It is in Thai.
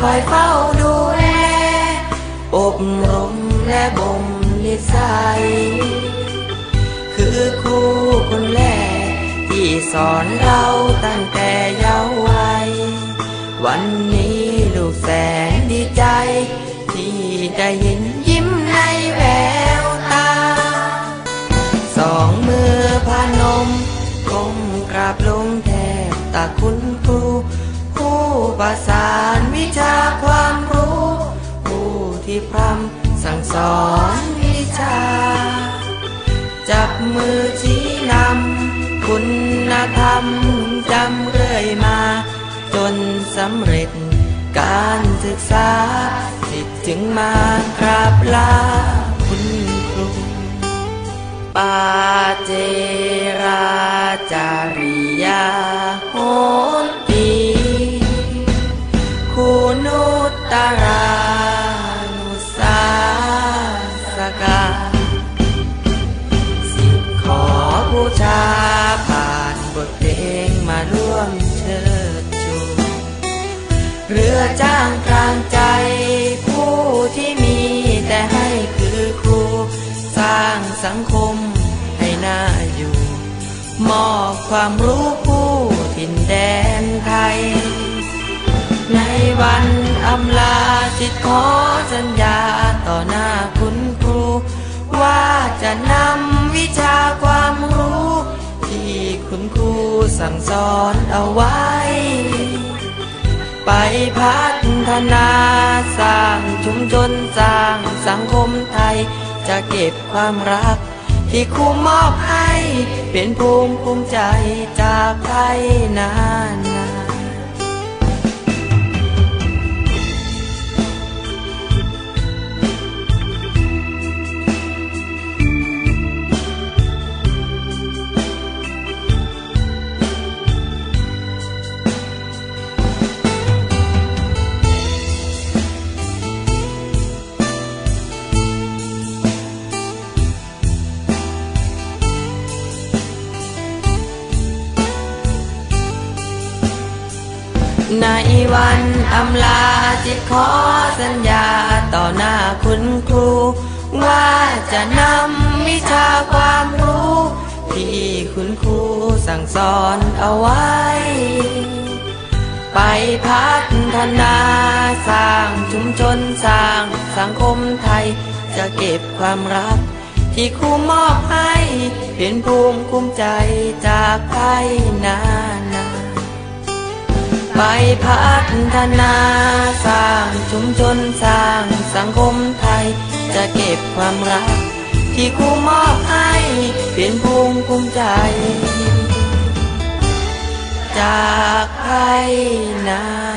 คอยเฝ้าดูแลอบรมและบ่มนิสัยคือครูคนแรกที่สอนเราตั้งแต่เยาว์วัยวันนี้ลูกแสนดีใจ ที่ได้เห็นยิ้มในแววตา สองมือพานมก้มกราบลงแทบตาคุณครูผู้ประสา ที่พร่ำสั่งสอนวิชา จับมือชี้นำคุณธรรมจำเรื่อยมา จนสำเร็จการศึกษาจิตจึงมากราบลา ชาผ่านบทเพลงมาร่วมเชิดชูเรือจ้างกลางใจผู้ที่มีแต่ให้คือครู สร้างสังคมให้น่าอยู่ มอบความรู้ผู้ถิ่นแดนไทย ในวันอำลาจิตขอสัญญาต่อหน้า สั่งสอนเอาไว้ ไปพัฒนาสร้างชุมชนสร้างสังคมไทย จะเก็บความรัก ที่ครูมอบให้ เป็นภูมิภูมิใจจากไทยนาน ในวันอำลาจิตขอสัญญาต่อหน้าคุณครู ว่าจะนำวิชาความรู้ ที่คุณครูสั่งสอนเอาไว้ ไปพัฒนาสร้างชุมชนสร้างสังคมไทย จะเก็บความรัก ที่ครูมอบให้ เป็นภูมิคุ้มใจจากไทยนานาน ไปพัฒนาสร้างชุมชนสร้างสังคมไทย จะเก็บความรัก ที่ครูมอบให้เป็นภูมิคุ้มใจ จากภายนา